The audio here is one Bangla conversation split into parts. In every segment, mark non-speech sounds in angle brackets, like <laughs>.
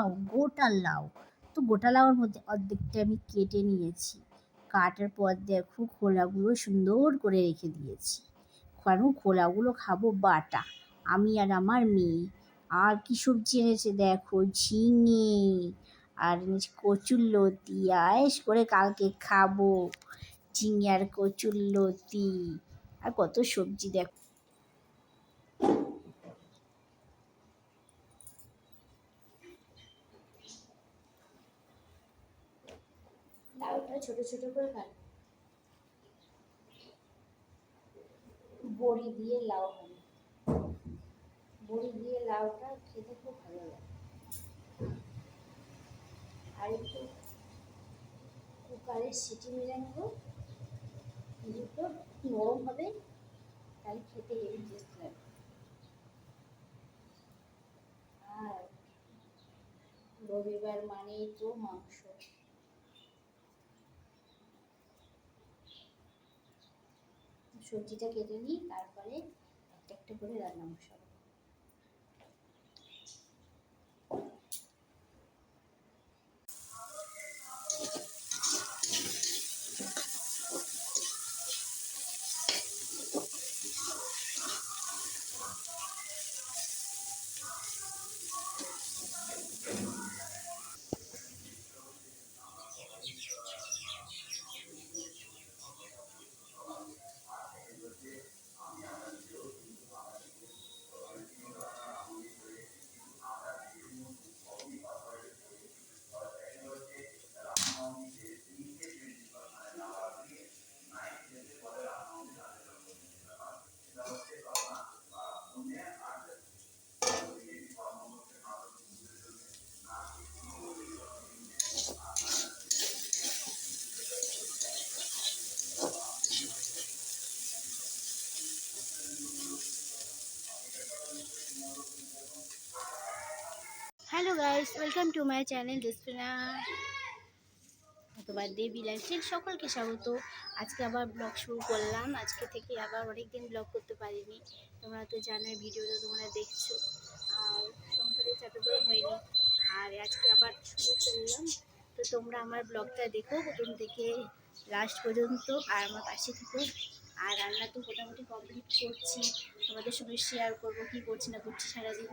লাউ গোটা লাউ তো গোটা লাউর মধ্যে অর্ধেকটা আমি কেটে নিয়েছি। কাটার পর দেখো খোলাগুলো সুন্দর করে রেখে দিয়েছি। কারণ খোলাগুলো খাব বাটা। আমি আর আমার মেয়ে। আর কি সবজি এনেছে দেখো? ঝিঙে আর কচুর লতি। আয়েস করে কালকে খাব। ঝিঙে আর কচুর লতি। আর কত সবজি দেখো লাউটা ছোট করে কাট। বড়ি দিয়ে লাউ হবে। বড়ি দিয়ে লাউটা খেতে খুব ভালো লাগে। আর একটু কুকারে সিটি মেরে নেব দুটো নরম হবে, তাহলে খেতে হেভি টেস্ট লাগবে আর রবিবার মানেই তো মাংস। সবজিটা কেটে নিই তারপরে একটা একটা করে রান্না বসাবো। Hello guys welcome to my channel দিসপিনা অথবা দেবী লাইফস্টাইল সকলকে স্বাগত। আজকে আবার ব্লগ শুরু করলাম। আজকে থেকে আবার অনেক দিন ব্লগ করতে পারিনি। তোমরা তো জানোই, ভিডিওটা তোমরা দেখছ। আর সংসারে চাটুকো হয়নি। আর আজকে আবার শুরু করলাম। তো তোমরা আমার ব্লগটা দেখো প্রথম থেকে লাস্ট পর্যন্ত, আর আমার পাশে থেকো। আর রান্না তো মোটামুটি কমপ্লিট করছি। তোমাদের সঙ্গে শেয়ার করব, কী করছি, না করছি সারাদিন।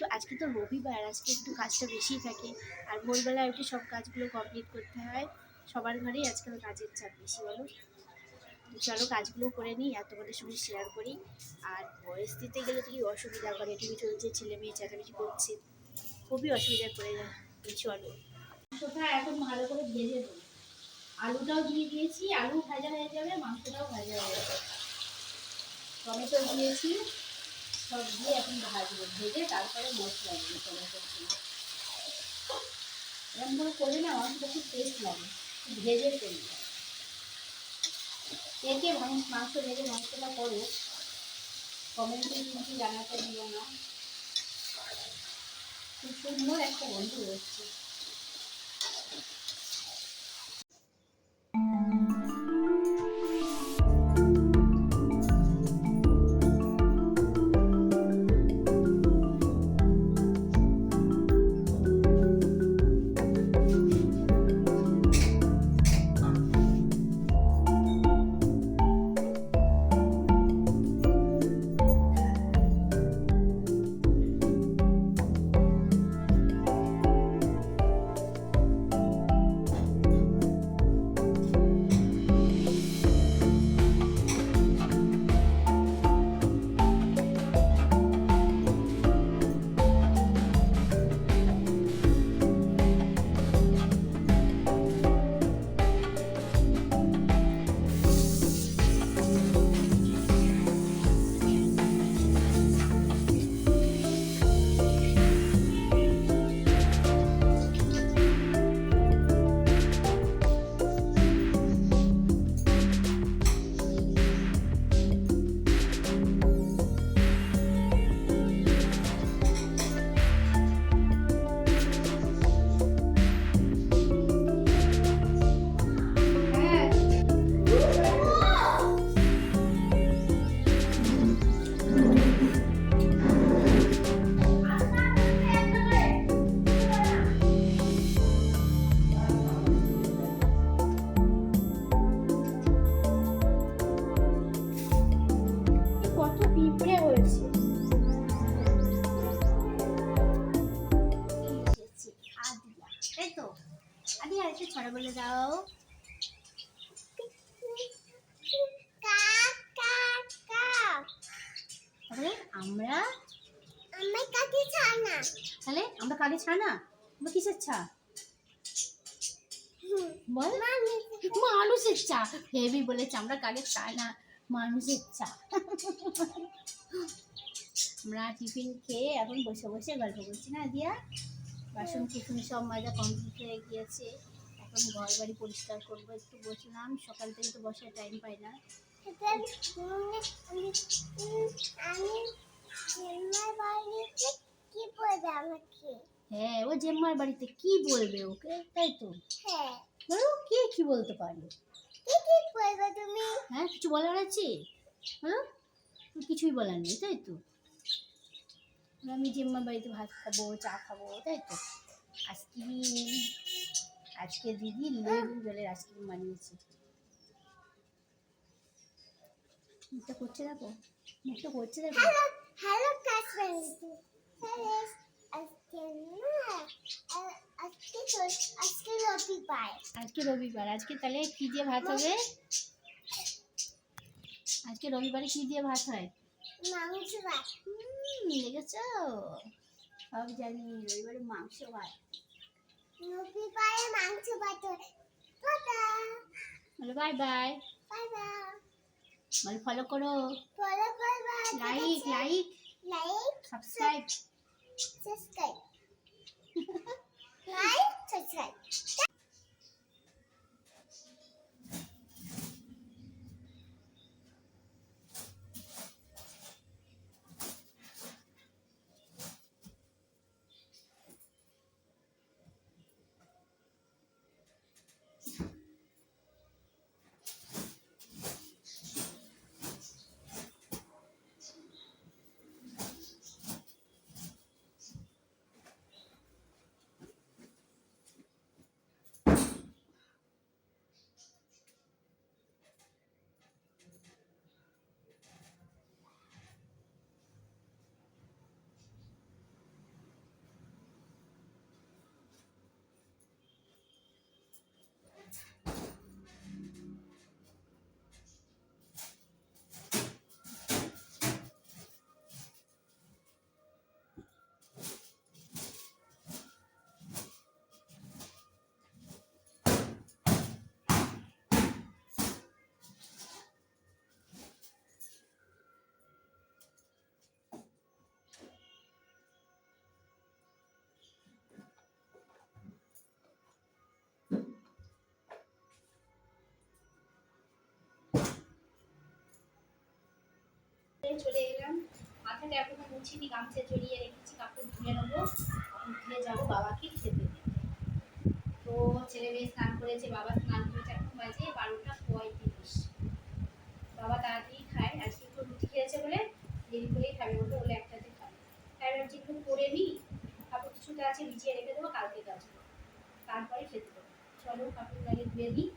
তো আজকে তো রবিবার, আজকে একটু কাজটা বেশিই থাকে। আর ভোরবেলা একটু সব কাজগুলো কমপ্লিট করতে হয়। সবার ঘরেই আজকাল কাজের চাপ বেশি, বলো? চলো কাজগুলো করে নিই আর তোমাদের সঙ্গে শেয়ার করি। আর বয়স দিতে গেলে তো কি অসুবিধা? করে টিভি চলছে, ছেলে মেয়ে চেঁচামেচি করছে। খুবই অসুবিধা করে চলো। মাংসটা এখন ভালো করে ভেজে আলুটাও দিয়ে দিয়েছি, আলু ভাজা হয়ে যাবে, মাংসটাও ভাজা হয়ে যাবে। টমেটো দিয়েছি সব দিয়ে এখন ভাজবো, ভেজে তারপরে মশলা দিই টমেটো দিয়ে এরকম করে করলে না মাংসটা খুব টেস্ট লাগে ভেজে করি কে কে মাংস মাংস ভেজে মাংসটা করো। কমেন্টে কিন্তু জানাতে দিও না। খুব সুন্দর একটা বন্ধু রয়েছে তাহলে আমরা কাকে ছা না আমরা কিসের ছা বল মানুষের চা হেভি বলেছে আমরা কাকে চাই না মানুষের চা আমরা টিফিন খেয়ে এখন বসে বসে গল্প করছি না দিয়া বাসন কুসুন সব মাজা কমপ্লিট হয়ে গিয়েছে এখন ঘর বাড়ি পরিষ্কার করব একটু বসলাম সকাল থেকে তো বসার টাইম পাই না হ্যাঁ ও জেম্মার বাড়িতে কি বলবে ওকে? তাই তো? বলো কে কি বলতে পারবে হ্যাঁ কিছু বলার আছে? বলো কিছুই বলার নেই তাই তো? আমি জেম্মার বাড়িতে ভাত খাব চা খাব তাই তো? আইসক্রিম আজকে দিদি লেবু জলের আইসক্রিম বানিয়েছে। মুখটা করছে দেখো? মুখটা করছে দেখো? হ্যালো ক্লাস ফ্রেন্ডস আজকে না আজকে তো আজকে রবিবার আজকে রবিবার আজকে তাহলে কি দিয়ে ভাত হবে আজকে রবিবারে কি দিয়ে ভাত হয় মাংস ভাত হুম দেখেছ সব জানি রবিবারে মাংস ভাত রবিবারে মাংস ভাত টাটা বলো বাই বাই বাই বাই বলো ফলো করো ফলো করবা like like like subscribe subscribe <laughs> like subscribe চলে এলাম। মাথাটা এখনও মুছিনি, গামছা জড়িয়ে রেখেছি, কাপড় ধুয়ে নেব। ধুয়ে যাব বাবাকে খেতে তো ছেলে মেয়ে স্নান করেছে, বাবা স্নান করেছে, এখন বাজে বারোটা পঁয়ত্রিশ। বাবা তাড়াতাড়ি খায় আজকে একটু রুটি খেয়েছে বলে দেরি করেই খাবে ওটা হলে একটাতে খাবে। তাই ভাবছি একটু করে নিই, কাপড় কিছুটা আছে ভিজিয়ে রেখে দেবো, কালকে কাচবো তারপরে খেতে দেবো। চলো কাপড় লাগে ধুয়ে দিই